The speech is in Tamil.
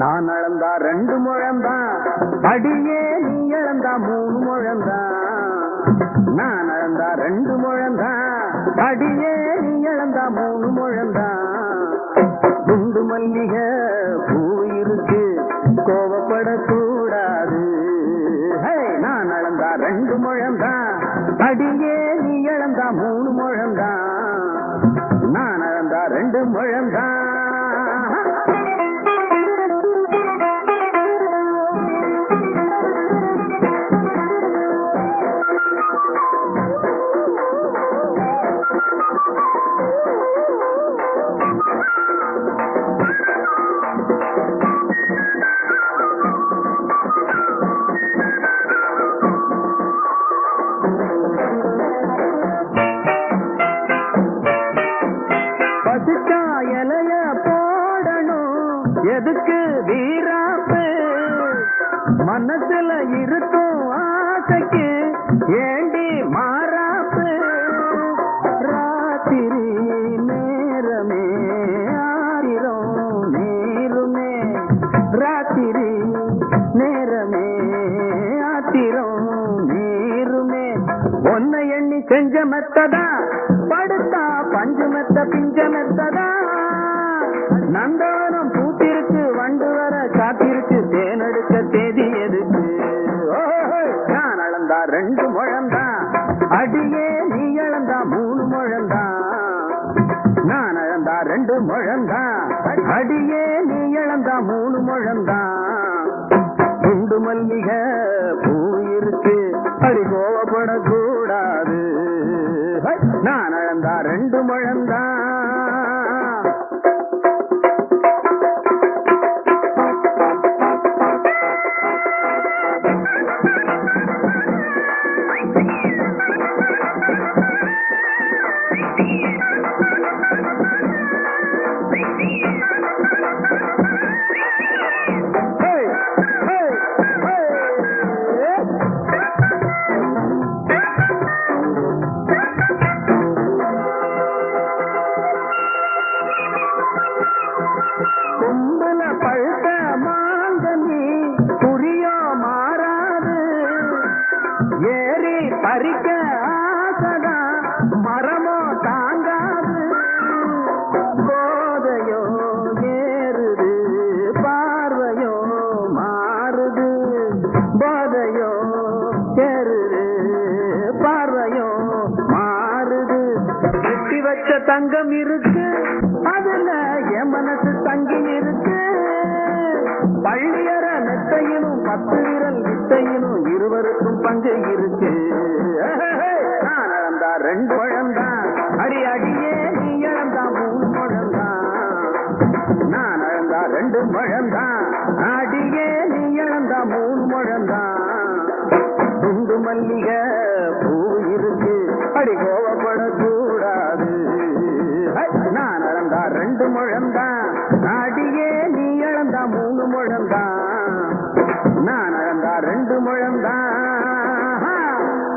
நான் அளந்தா ரெண்டு முழம்தான் அடியே நீ இழந்தா மூணு முழம்தான் நான் அளந்தா ரெண்டு முழம்தான் அடியே நீ இழந்தா மூணு முழம்தான் குண்டு மல்லிகை பூ இருக்கு கோவப்படக்கூடாது. நான் அளந்தா ரெண்டு முழம்தான் அடியே நீ இழந்தா மூணு முழம்தான் நான் அளந்தா ரெண்டு முழம்தான் எதுக்கு வீராப்பு? மனசுல இருக்கும் ஆசைக்கு ஏண்டி மாறாப்பு? ராத்திரி நேரமே ஆரிரும் நேருமே. ராத்திரி நேரமே ஆத்திரம் நேருமே. ஒன்னை எண்ணி செஞ்ச மெத்ததா? படுத்தா பஞ்சு மெத்த பிஞ்ச மெத்ததா? நந்தவனம் காத்திருக்கு வண்டு வர காத்திருக்கு தேனெடுக்க தேதி எதுக்கு? நான் அளந்தா ரெண்டு முழந்தான்? அடியே நீ இழந்தா மூணு முழந்தான். நான் இழந்தா ரெண்டு முழந்தான். அடியே நீ இழந்தா மூணு முழந்தான். குண்டு மல்லிகை பூ இருக்கு அடி கோவப்படக்கூடாது. நான் அழந்தா ரெண்டு முழந்தான். வச்ச தங்கம் இருக்கு. அதுல என் மனசு தங்கி இருக்கு. பள்ளியற நெத்தையிலும் பத்து விரல் வித்தையிலும் இருவருக்கும் பங்கு இருக்கு. நான் இழந்தா ரெண்டு முழம்தான் அடி அடியே நீ இழந்தா மூணு முழம்தான் நான் இழந்தா ரெண்டு முழம்தான் அடியே நீ இழந்தா மூணு முழந்தான் குண்டு மல்லிகை பூ இருக்கு. அடி கோவ மூணு முழம்தான்.